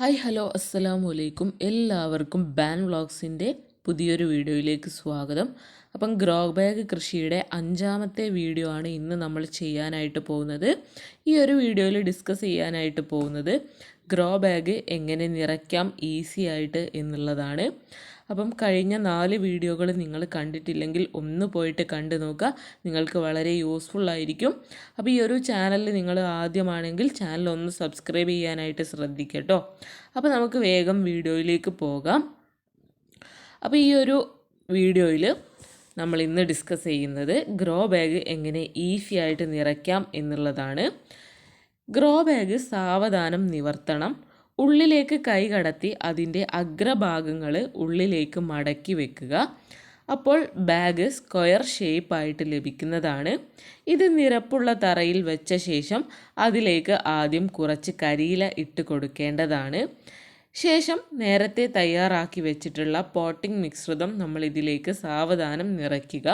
Hi hello അസ്സലാമു അലൈക്കും. എല്ലാവർക്കും ബാൻ വ്ളോഗ്സിന്റെ പുതിയൊരു വീഡിയോയിലേക്ക് സ്വാഗതം. അപ്പം ഗ്രോ ബാഗ് കൃഷിയുടെ അഞ്ചാമത്തെ വീഡിയോ ആണ് ഇന്ന് നമ്മൾ ചെയ്യാനായിട്ട് പോകുന്നത്. ഈ ഒരു വീഡിയോയിൽ ഡിസ്കസ് ചെയ്യാനായിട്ട് പോകുന്നത് ഗ്രോ ബാഗ് എങ്ങനെ നിറയ്ക്കാം ഈസി ആയിട്ട് എന്നുള്ളതാണ്. അപ്പം കഴിഞ്ഞ നാല് വീഡിയോകൾ നിങ്ങൾ കണ്ടിട്ടില്ലെങ്കിൽ ഒന്ന് പോയിട്ട് കണ്ടു നോക്കുക. നിങ്ങൾക്ക് വളരെ യൂസ്ഫുൾ ആയിരിക്കും. അപ്പോൾ ഈ ഒരു ചാനൽ നിങ്ങൾ ആദ്യമാണെങ്കിൽ ചാനൽ ഒന്ന് സബ്സ്ക്രൈബ് ചെയ്യാനായിട്ട് ശ്രദ്ധിക്കട്ടോ. അപ്പോൾ നമുക്ക് വേഗം വീഡിയോയിലേക്ക് പോകാം. അപ്പോൾ ഈ ഒരു വീഡിയോയിൽ നമ്മൾ ഇന്ന് ഡിസ്കസ് ചെയ്യുന്നത് ഗ്രോ ബാഗ് എങ്ങനെ ഈസി ആയിട്ട് നിറയ്ക്കാം എന്നുള്ളതാണ്. ഗ്രോ ബാഗ് സാവധാനം നിവർത്തണം. ഉള്ളിലേക്ക് കൈ കടത്തി അതിന്റെ അഗ്രഭാഗങ്ങൾ ഉള്ളിലേക്ക് മടക്കി വെക്കുക. അപ്പോൾ ബാഗ് സ്ക്വയർ ഷേപ്പായിട്ട് ലഭിക്കുന്നതാണ്. ഇത് നിരപ്പുള്ള തറയിൽ വെച്ച ശേഷം അതിലേക്ക് ആദ്യം കുറച്ച് കരിയില ഇട്ട് കൊടുക്കേണ്ടതാണ്. ശേഷം നേരത്തെ തയ്യാറാക്കി വെച്ചിട്ടുള്ള പോട്ടിംഗ് മിശ്രിതം നമ്മൾ ഇതിലേക്ക് സാവധാനം നിറയ്ക്കുക.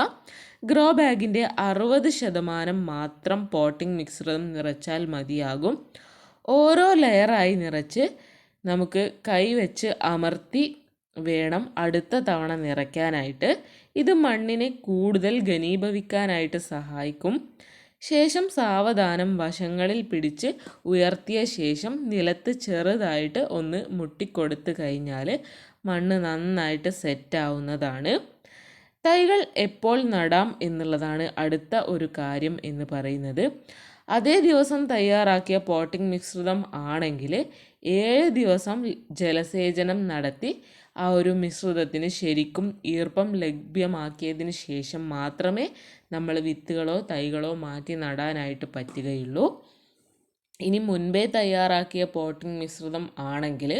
ഗ്രോ ബാഗിന്റെ അറുപത് ശതമാനം മാത്രം പോട്ടിംഗ് മിശ്രിതം നിറച്ചാൽ മതിയാകും. ഓരോ ലെയറായി നിറച്ച് നമുക്ക് കൈവച്ച് അമർത്തി വേണം അടുത്ത തവണ നിറയ്ക്കാനായിട്ട്. ഇത് മണ്ണിനെ കൂടുതൽ ഘനീഭവിക്കാനായിട്ട് സഹായിക്കും. ശേഷം സാവധാനം വശങ്ങളിൽ പിടിച്ച് ഉയർത്തിയ ശേഷം നിലത്ത് ചെറുതായിട്ട് ഒന്ന് മുട്ടിക്കൊടുത്തു കഴിഞ്ഞാൽ മണ്ണ് നന്നായിട്ട് സെറ്റാവുന്നതാണ് തൈകൾ എപ്പോൾ നടാം എന്നുള്ളതാണ് അടുത്ത ഒരു കാര്യം എന്ന് പറയുന്നത്. അതേ ദിവസം തയ്യാറാക്കിയ പോട്ടിംഗ് മിശ്രിതം ആണെങ്കിൽ ഏഴ് ദിവസം ജലസേചനം നടത്തി ആ ഒരു മിശ്രിതത്തിന് ശരിക്കും ഈർപ്പം ലഭ്യമാക്കിയതിന് ശേഷം മാത്രമേ നമ്മൾ വിത്തുകളോ തൈകളോ മാറ്റി നടാനായിട്ട് പറ്റുകയുള്ളൂ. ഇനി മുൻപേ തയ്യാറാക്കിയ പോട്ടിംഗ് മിശ്രിതം ആണെങ്കിൽ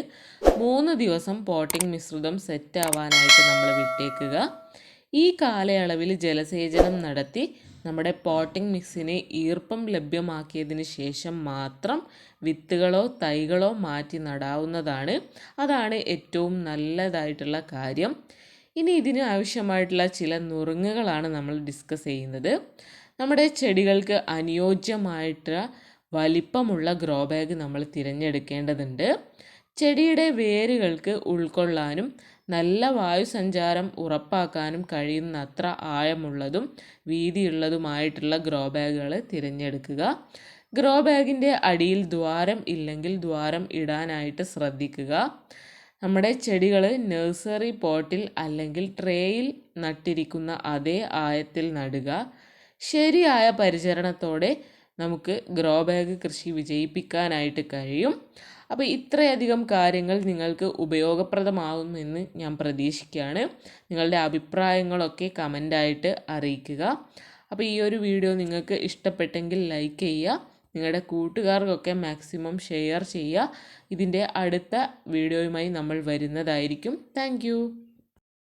മൂന്ന് ദിവസം പോട്ടിംഗ് മിശ്രിതം സെറ്റ് ആവാനായിട്ട് നമ്മൾ വിട്ടേക്കുക. ഈ കാലയളവിൽ ജലസേചനം നടത്തി നമ്മുടെ പോട്ടിംഗ് മിക്സിനെ ഈർപ്പം ലഭ്യമാക്കിയതിന് ശേഷം മാത്രം വിത്തുകളോ തൈകളോ മാറ്റി നടാവുന്നതാണ്. അതാണ് ഏറ്റവും നല്ലതായിട്ടുള്ള കാര്യം. ഇനി ഇതിന് ആവശ്യമായിട്ടുള്ള ചില നുറുങ്ങുകളാണ് നമ്മൾ ഡിസ്കസ് ചെയ്യുന്നത്. നമ്മുടെ ചെടികൾക്ക് അനുയോജ്യമായിട്ടുള്ള വലിപ്പമുള്ള ഗ്രോ ബാഗ് നമ്മൾ തിരഞ്ഞെടുക്കേണ്ടതുണ്ട്. ചെടിയുടെ വേരുകൾക്ക് ഉൾക്കൊള്ളാനും നല്ല വായുസഞ്ചാരം ഉറപ്പാക്കാനും കഴിയുന്നത്ര ആഴമുള്ളതും വീതിയുള്ളതുമായിട്ടുള്ള ഗ്രോ ബാഗുകൾ തിരഞ്ഞെടുക്കുക. ഗ്രോ ബാഗിന്റെ അടിയിൽ ദ്വാരം ഇല്ലെങ്കിൽ ദ്വാരം ഇടാനായിട്ട് ശ്രദ്ധിക്കുക. നമ്മുടെ ചെടികൾ നഴ്സറി പോട്ടിൽ അല്ലെങ്കിൽ ട്രേയിൽ നട്ടിരിക്കുന്ന അതേ ആയത്തിൽ നടുക. ശരിയായ പരിചരണത്തോടെ നമുക്ക് ഗ്രോ ബാഗ് കൃഷി വിജയിപ്പിക്കാനായിട്ട് കഴിയും. അപ്പോൾ ഇത്രയധികം കാര്യങ്ങൾ നിങ്ങൾക്ക് ഉപയോഗപ്രദമാകുമെന്ന് ഞാൻ പ്രതീക്ഷിക്കുകയാണ്. നിങ്ങളുടെ അഭിപ്രായങ്ങളൊക്കെ കമന്റായിട്ട് അറിയിക്കുക. അപ്പോൾ ഈ ഒരു വീഡിയോ നിങ്ങൾക്ക് ഇഷ്ടപ്പെട്ടെങ്കിൽ ലൈക്ക് ചെയ്യുക. നിങ്ങളുടെ കൂട്ടുകാർക്കൊക്കെ മാക്സിമം ഷെയർ ചെയ്യുക. ഇതിന്റെ അടുത്ത വീഡിയോയുമായി നമ്മൾ വരുന്നതായിരിക്കും. താങ്ക്